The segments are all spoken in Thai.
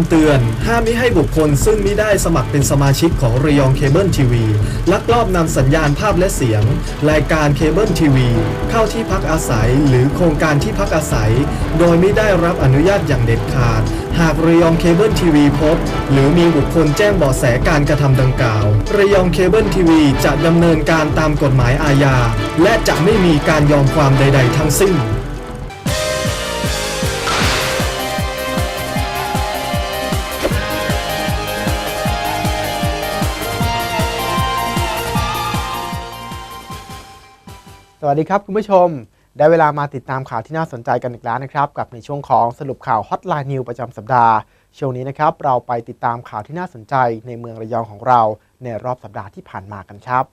ำเตือน ห้ามมิให้บุคคลซึ่งมิได้สมัครเป็นสมาชิกของระยองเคเบิลทีวีลักลอบนำสัญญาณภาพและเสียง รายการเคเบิลทีวีเข้าที่พักอาศัย หรือโครงการที่พักอาศัย โดยไม่ได้รับอนุญาตอย่างเด็ดขาด หากระยองเคเบิลทีวีพบ หรือมีบุคคลแจ้งเบาะแสการกระทำดังกล่าวระยองเคเบิลทีวีจะดำเนินการตามกฎหมายอาญาและจะไม่มีการยอมความใด ๆ ทั้งสิ้น สวัสดีครับคุณผู้ชม ได้เวลามาติดตามข่าวที่น่าสนใจกันอีกแล้วนะครับกับในช่วงของสรุปข่าวฮอตไลน์นิวประจำสัปดาห์ ช่วงนี้นะครับเราไปติดตามข่าวที่น่าสนใจในเมืองระยองของเราในรอบสัปดาห์ที่ผ่านมากันครับ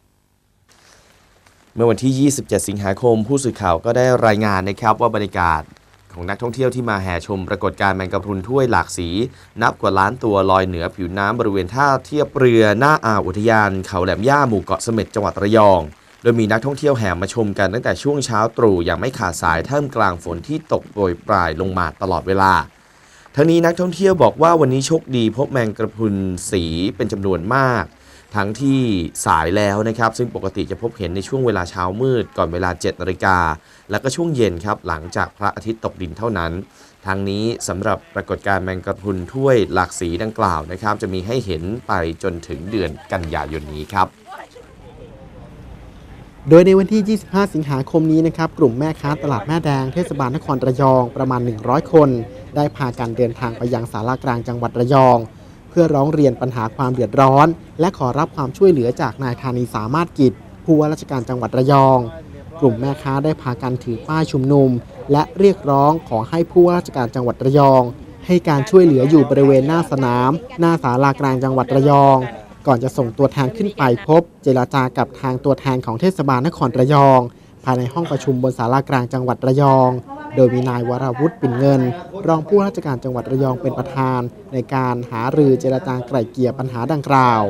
เมื่อวันที่ 27 สิงหาคม ผู้สื่อข่าวก็ได้รายงานนะครับว่าบรรยากาศของนักท่องเที่ยวที่มาแห่ชมปรากฏการณ์แมงกะพรุนถ้วยหลากสี นับกว่าล้านตัวลอยเหนือผิวน้ำบริเวณท่าเทียบเรือหน้าอ่าวอุทยานเขาแหลมย่าหมู่เกาะเสม็ดจังหวัดระยอง ดยมีนักท่องเที่ยวแห่มาชมกันตั้งแต่ช่วงเช้าตรู่อย่างไม่ขาดสายท่ามกลางฝนที่ตกโปรยปลายลงมาตลอดเวลา ทั้งนี้นักท่องเที่ยวบอกว่าวันนี้โชคดีพบแมงกระพุนสีเป็นจำนวนมาก ทั้งที่สายแล้วนะครับ ซึ่งปกติจะพบเห็นในช่วงเวลาเช้ามืด ก่อนเวลา7นาฬิกาแล้วก็ช่วงเย็นครับหลังจากพระอาทิตย์ตกดินเท่านั้นทางนี้สำหรับปรากฏการณ์แมงกระพุนถ้วยหลากสีดังกล่าวนะครับ จะมีให้เห็นไปจนถึงเดือนกันยายนนี้ครับ โดยในวันที่ 25 สิงหาคมนี้นะครับ กลุ่มแม่ค้าตลาดแม่แดงเทศบาลนครระยองประมาณ 100 คน ได้พากันเดินทางไปยังสารากลางจังหวัดระยอง เพื่อร้องเรียนปัญหาความเดือดร้อน และขอรับความช่วยเหลือจากนายธานีสามารถกิจ ผู้ว่าราชการจังหวัดระยอง กลุ่มแม่ค้าได้พากันถือป้ายชุมนุม และเรียกร้องขอให้ผู้ว่าราชการจังหวัดระยอง ให้การช่วยเหลืออยู่บริเวณหน้าสนาม หน้าศาลากลางจังหวัดระยอง ก่อนจะส่งตัวแทนขึ้นไปพบ เจรจากับทางตัวแทนของเทศบาลนครระยอง ภายในห้องประชุมบนศาลากลางจังหวัดระยอง โดยมีนายวราวุฒิปิ่นเงิน รองผู้ราชการจังหวัดระยองเป็นประธาน ในการหารือเจรจาไกล่เกลี่ยปัญหาดังกล่าว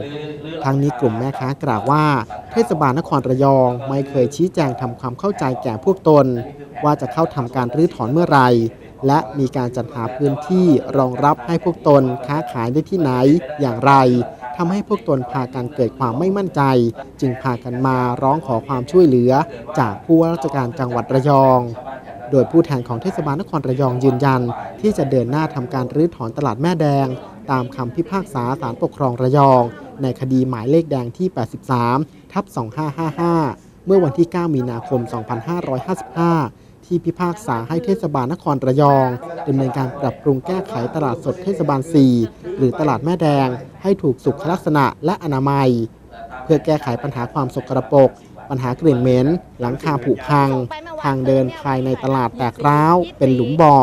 ทั้งนี้กลุ่มแม่ค้ากล่าวว่า เทศบาลนครระยองไม่เคยชี้แจงทำความเข้าใจแก่พวกตน ว่าจะเข้าทำการรื้อถอนเมื่อไหร่และมีการจัดหาพื้นที่รองรับให้พวกตนค้าขายได้ที่ไหนอย่างไร ทำให้พวกตนพากันเกิดความไม่มั่นใจ จึงพากันมาร้องขอความช่วยเหลือ จากผู้ว่าราชการจังหวัดระยอง โดยผู้แทนของเทศบาลนครระยองยืนยัน ที่จะเดินหน้าทำการรื้อถอนตลาดแม่แดง ตามคำพิพากษาศาลปกครองระยอง ในคดีหมายเลขแดงที่ 83ทับ2555 เมื่อวันที่ 9 มีนาคม 2555 ที่พิพากษาให้เทศบาลนครระยองดำเนินการปรับปรุงแก้ไขตลาดสดเทศบาล 4 หรือตลาดแม่แดง ให้ถูกสุขลักษณะและอนามัย เพื่อแก้ไขปัญหาความสกรปรกปัญหากลิ่นเหม็น หลังคาผุพัง ทางเดินภายในตลาดแตกร้าว เป็นหลุมบ่อ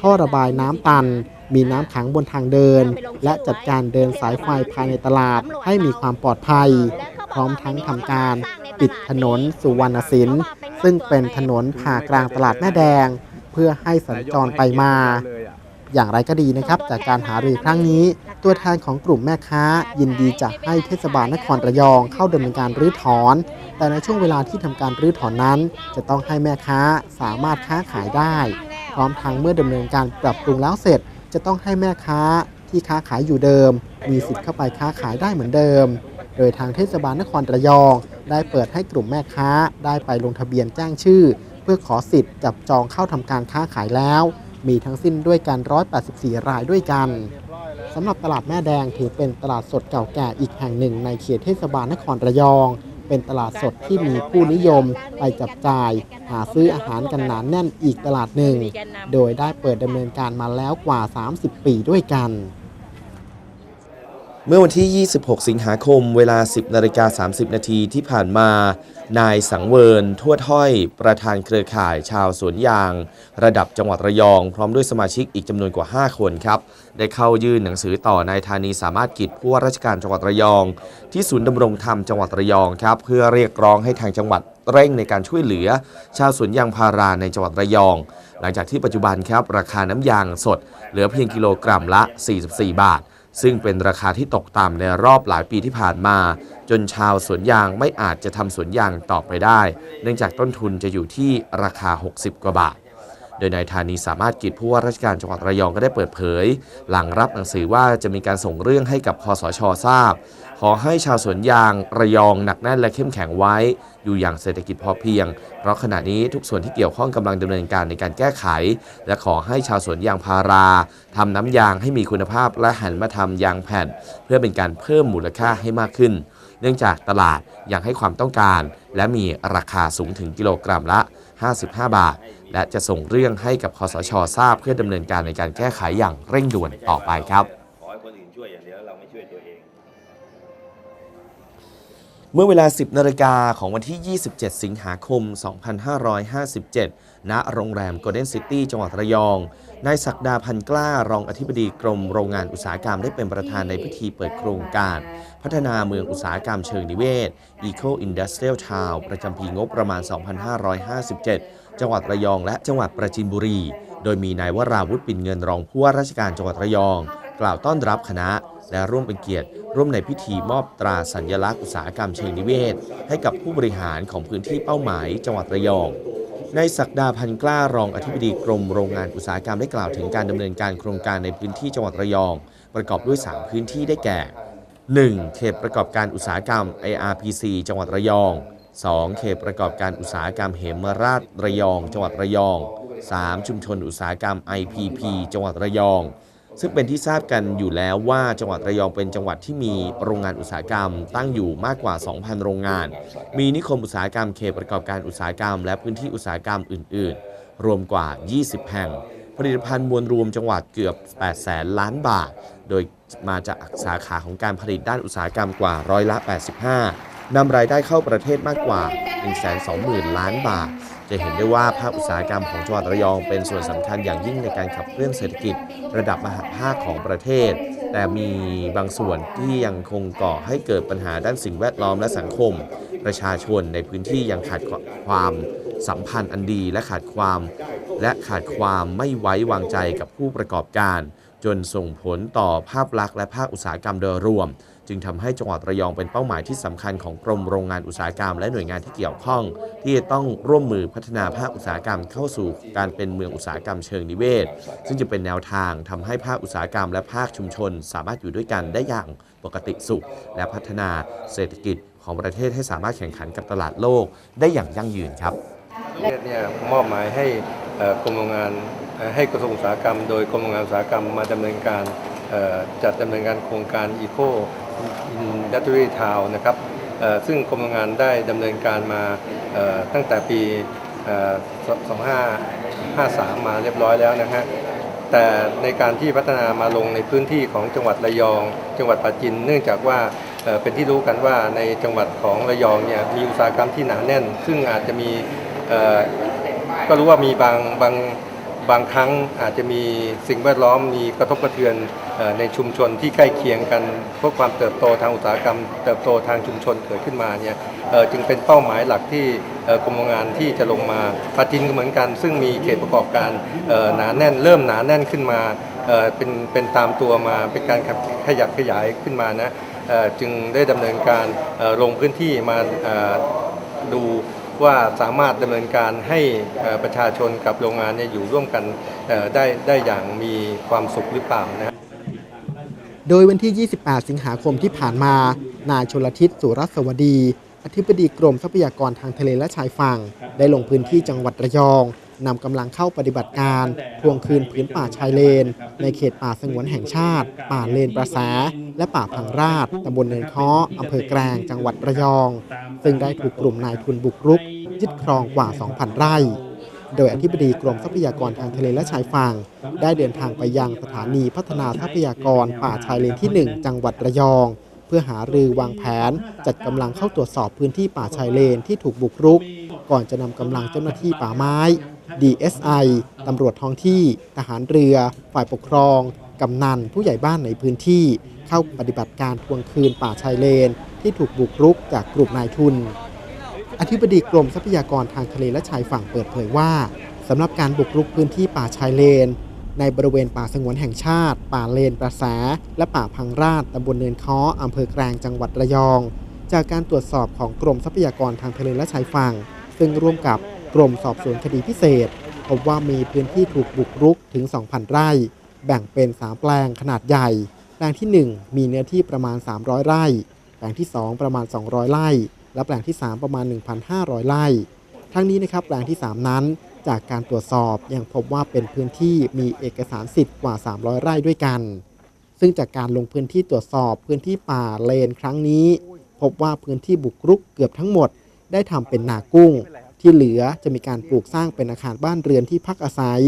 ท่อระบายน้ำตัน มีน้ำขังบนทางเดิน และจัดการเดินสายไฟภายในตลาดให้มีความปลอดภัย ร้อมทั้งทำการปิดถนนสุวรรณสินซึ่งเป็นถนนผ่ากลางตลาดแม่แดง เพื่อให้สัญจรไปมา อย่างไรก็ดีนะครับ จากการหารือครั้งนี้ ตัวแทนของกลุ่มแม่ค้า ยินดีจะให้เทศบาลนครระยองเข้าดำเนินการรื้อถอน แต่ในช่วงเวลาที่ทำการรื้อถอนนั้น จะต้องให้แม่ค้าสามารถค้าขายได้ พร้อมทั้งเมื่อดำเนินการปรับปรุงแล้วเสร็จ จะต้องให้แม่ค้าที่ค้าขายอยู่เดิม มีสิทธิ์เข้าไปค้าขายได้เหมือนเดิม โดยทางเทศบาลนครระยอง ได้เปิดให้กลุ่มแม่ค้าได้ไปลงทะเบียนแจ้งชื่อ เพื่อขอสิทธิ์จับจองเข้าทำการค้าขายแล้ว มีทั้งสิ้นด้วยกัน 184 รายด้วยกันสำหรับตลาดแม่แดงถือเป็นตลาดสดเก่าแก่อีกแห่งหนึ่งในเขตเทศบาลนครระยอง เป็นตลาดสดที่มีผู้นิยมไปจับจ่าย หาซื้ออาหารกันหนานแน่นอีกตลาดหนึ่ง โดยได้เปิดดำเนินการมาแล้วกว่า 30 ปีด้วยกัน เมื่อวันที่ 26 สิงหาคม เวลา 10นาฬิกา30 นาทีที่ผ่านมา นายสังเวินทั่วถ้อย ประธานเครือข่ายชาวสวนยาง ระดับจังหวัดระยอง พร้อมด้วยสมาชิกอีกจำนวนกว่า 5 คนครับ ได้เข้ายื่นหนังสือต่อนายธานีสามารถกิจผู้ว่าราชการจังหวัดระยอง ที่ศูนย์ดำรงธรรมจังหวัดระยองครับ เพื่อเรียกร้องให้ทางจังหวัดเร่งในการช่วยเหลือ ชาวสวนยางพาราในจังหวัดระยอง หลังจากที่ปัจจุบันครับราคาน้ำยางสด เหลือเพียงกิโลกรัมละ 44 บาท ซึ่งเป็นราคาที่ตกต่ำในรอบหลายปีที่ผ่านมา จนชาวสวนยางไม่อาจจะทำสวนยางต่อไปได้ เนื่องจากต้นทุนจะอยู่ที่ราคา 60 กว่าบาท โดยนายธานีสามารถกิจผู้ว่าราชการจังหวัดระยองก็ได้เปิดเผย หลังรับหนังสือว่าจะมีการส่งเรื่องให้กับคอสชทราบ ขอให้ชาวสวนยางระยองหนักแน่นและเข้มแข็งไว้ อยู่อย่างเศรษฐกิจพอเพียง เพราะขณะนี้ทุกส่วนที่เกี่ยวข้องกำลังดำเนินการในการแก้ไข และขอให้ชาวสวนยางพาราทำน้ำยางให้มีคุณภาพและหันมาทำยางแผ่น เพื่อเป็นการเพิ่มมูลค่าให้มากขึ้น เนื่องจากตลาดยังให้ความต้องการ และมีราคาสูงถึงกิโลกรัมละ 55 บาท และจะส่งเรื่องให้กับคอสชทราบเพื่อดำเนินการในการแก้ไขอย่างเร่งด่วนต่อไปครับ เมื่อเวลา 10นาฬิกาของวันที่ 27 สิงหาคม 2557 ณ โรงแรม Golden City จังหวัดระยอง นายศักดาพันกล้า รองอธิบดีกรมโรงงานอุตสาหกรรมได้เป็นประธานในพิธีเปิดโครงการ พัฒนาเมืองอุตสาหกรรมเชิงนิเวศ Eco Industrial Town ประจำปีงบประมาณ 2557 จังหวัดระยอง และจังหวัดประจินบุรี โดยมีนายวราวุฒิปิ่นเงินรองผู้ว่าราชการจังหวัดระยอง กล่าวต้อนรับคณะ และร่วมเป็นเกียรติ ร่วมในพิธีมอบตราสัญลักษณ์อุตสาหกรรมเชิงนิเวศ ให้กับผู้บริหารของพื้นที่เป้าหมายจังหวัดระยองในายศักดาพันกล้ารองอธิบดีกรมโรงงานอุตสาหกรรมได้กล่าวถึงการดำเนินการโครงการในพื้นที่จังหวัดระยอง ประกอบด้วย 3 พื้นที่ได้แก่ 1. เขตประกอบการอุตสาหกรรม ARPC จังหวัดระยอง 2. เขตประกอบการอุตสาหกรรมเหมราชระยอง จังหวัดระยอง 3. ชุมชนอุตสาหกรรม IPP จังหวัดระยอง ซึ่งเป็นที่ทราบกันอยู่แล้วว่าจังหวัดระยองเป็นจังหวัดที่มีโรงงานอุตสาหกรรม ตั้งอยู่มากกว่า 2,000 โรงงาน มีนิคมอุตสาหกรรมเขตประกอบการอุตสาหกรรม และพื้นที่อุตสาหกรรมอื่น ๆ รวมกว่า 20 แห่ง ผลิตภัณฑ์มวลรวมจังหวัดเกือบ 8 แสนล้านบาท โดยมาจากสาขาของการผลิตด้านอุตสาหกรรมกว่าร้อยละ 85นำรายได้เข้าประเทศมากกว่า 120,000 ล้านบาท จะเห็นได้ว่าภาคอุตสาหกรรมของจังหวัดระยองเป็นส่วนสำคัญอย่างยิ่งในการขับเคลื่อนเศรษฐกิจระดับมหาภาคของประเทศ แต่มีบางส่วนที่ยังคงก่อให้เกิดปัญหาด้านสิ่งแวดล้อมและสังคม ประชาชนในพื้นที่ยังขาดความสัมพันธ์อันดีและขาดความ และขาดความไม่ไว้วางใจกับผู้ประกอบการ จนส่งผลต่อภาพลักษณ์และภาคอุตสาหกรรมโดยรวม จึงทำให้จังหวัดระยองเป็นเป้าหมายที่สำคัญของกรมโรงงานอุตสาหกรรม และหน่วยงานที่เกี่ยวข้อง ที่จะต้องร่วมมือพัฒนาภาคอุตสาหกรรมเข้าสู่การเป็นเมืองอุตสาหกรรมเชิงนิเวศ ซึ่งจะเป็นแนวทางทำให้ภาคอุตสาหกรรมและภาคชุมชน สามารถอยู่ด้วยกันได้อย่างปกติสุข และพัฒนาเศรษฐกิจของประเทศให้สามารถแข่งขันกับตลาดโลก ได้อย่างยั่งยืนครับเนี่ยมอบหมายให้กรมโรงงานให้กระทรวงอุตสาหกรรม โดยกรมโรงงานอุตสาหกรรมมาดำเนินการจัดดำเนินการโครงการอีโค Eco Industry Town นะครับซึ่งกรมโรงงานได้ดำเนินการมาตั้งแต่ปี 2553 มาเรียบร้อยแล้วนะฮะแต่ในการที่พัฒนามาลงในพื้นที่ของจังหวัดระยอง จังหวัดปัจจิน เนื่องจากว่าเป็นที่รู้กันว่าในจังหวัดของระยองเนี่ยมีอุตสาหกรรมที่หนาแน่น ซึ่งอาจจะมีก็รู้ว่ามีบางบาง บางครั้งอาจจะมีสิ่งแวดล้อมมีกระทบกระเทือนในชุมชนที่ใกล้เคียงกันเพราะความเติบโตทางอุตสาหกรรม เติบโตทางชุมชนเกิดขึ้นมาเนี่ยจึงเป็นเป้าหมายหลักที่กรมโรงงานที่จะลงมาปาจินก็เหมือนกัน ซึ่งมีเขตประกอบการหนาแน่น เริ่มหนาแน่นขึ้นมาเป็นเป็นตามตัวมาเป็นการขยับขยายขึ้นมานะจึงได้ดำเนินการลงพื้นที่มาดู ว่าสามารถดำเนินการให้ประชาชนกับโรงงานเนี่ยอยู่ร่วมกันได้ได้อย่างมีความสุขหรือเปล่านะโดยวันที่ 28 สิงหาคมที่ผ่านมา นายชลทิศสุรสวดี อธิบดีกรมทรัพยากรทางทะเลและชายฝั่ง ได้ลงพื้นที่จังหวัดระยอง นำกำลังเข้าปฏิบัติการทวงคืนผืนป่าชายเลน ในเขตป่าสงวนแห่งชาติ ป่าเลนประแสและป่าพังราชตำบลเนินค้ออำเภอแกลงจังหวัดระยอง ซึ่งได้ถูกกลุ่มนายทุนบุกรุก ยึดครองกว่า 2,000 ไร่โดยอธิบดีกรมทรัพยากรทางทะเลและชายฝั่งได้เดินทางไปยังสถานีพัฒนาทรัพยากรป่าชายเลนที่ 1 จังหวัดระยอง เพื่อหารือวางแผน จัดกำลังเข้าตรวจสอบพื้นที่ป่าชายเลนที่ถูกบุกรุก ก่อนจะนำกำลังเจ้าหน้าที่ป่าไม้ DSI ตำรวจท้องที่ ทหารเรือ ฝ่ายปกครอง กำนัน ผู้ใหญ่บ้านในพื้นที่ เข้าปฏิบัติการทวงคืนป่าชายเลน ที่ถูกบุกรุกจากกลุ่มนายทุน อธิบดีกรมทรัพยากรทางทะเลและชายฝั่งเปิดเผยว่าสำหรับการบุกรุกพื้นที่ป่าชายเลน ในบริเวณป่าสงวนแห่งชาติ ป่าเลนประแส และป่าพังราชตำบลเนินค้ออำเภอแกลงจังหวัดระยอง จากการตรวจสอบของกรมทรัพยากรทางทะเลและชายฝั่ง ซึ่งร่วมกับ รมสอบสวนคดีพิเศษ พบว่ามีพื้นที่ถูกบุกรุกถึง 2,000 ไร่ แบ่งเป็น 3 แปลงขนาดใหญ่ แปลงทีหนึ่1 มีเนื้อที่ประมาณ 300 ไร่ แปลงที่ 2 ประมาณ 200 ไร่ และแปลงที่ 3 ประมาณ 1,500 ไร่ ทั้งนี้นะครับแปลงที่ 3 นั้น จากการตรวจสอบยังพบว่าเป็นพื้นที่มีเอกสารสิทธิ์กว่า 300 ไร่ด้วยกัน ซึ่งจากการลงพื้นที่ตรวจสอบพื้นที่ป่าเลนครั้งนี้ พบว่าพื้นที่บุกรุกเกือบทั้งหมด ได้ทำเป็นนากุ้ง ที่เหลือจะมีการปลูกสร้างเป็นอาคารบ้านเรือนที่พักอาศัย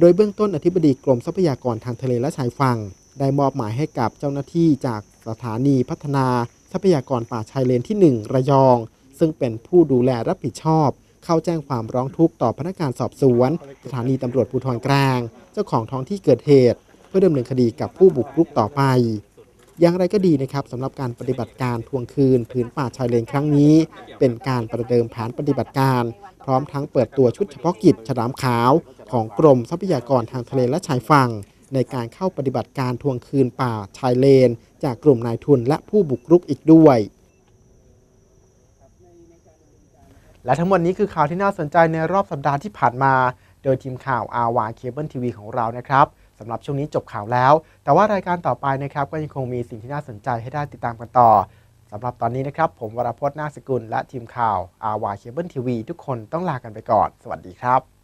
โดยเบื้องต้นอธิบดีกรมทรัพยากรทางทะเลและชายฝั่ง ได้มอบหมายให้กับเจ้าหน้าที่จากสถานีพัฒนา ทรัพยากรป่าชายเลนที่ 1 ระยอง ซึ่งเป็นผู้ดูแลรับผิดชอบ เข้าแจ้งความร้องทุกข์ต่อพนักงานสอบสวน สถานีตำรวจภูธรกลาง เจ้าของท้องที่เกิดเหตุ เพื่อดำเนินคดีกับผู้บุกรุกต่อไป อย่างไรก็ดีนะครับสำหรับการปฏิบัติการทวงคืนผืนป่าชายเลนครั้งนี้ เป็นการประเดิมแผนปฏิบัติการ พร้อมทั้งเปิดตัวชุดเฉพาะกิจฉลามขาว ของกรมทรัพยากรทางทะเลและชายฝั่ง ในการเข้าปฏิบัติการทวงคืนป่าชายเลน จากกลุ่มนายทุนและผู้บุกรุกอีกด้วย และทั้งหมดนี้คือข่าวที่น่าสนใจในรอบสัปดาห์ที่ผ่านมา โดยทีมข่าวอาวาเคเบิลทีวีของเรานะครับำหรับช่วงนี้จบข่าวแล้ว แต่ว่ารายการต่อไปนะครับก็ยังคงมีสิ่งที่น่าสนใจให้ได้ติดตามกันต่อสำหรับตอนนี้นะครับ ผมวรพจน์นาคสกุลและทีมข่าวอาวาเคเบิลทีวีทุกคนต้องลากันไปก่อน สวัสดีครับ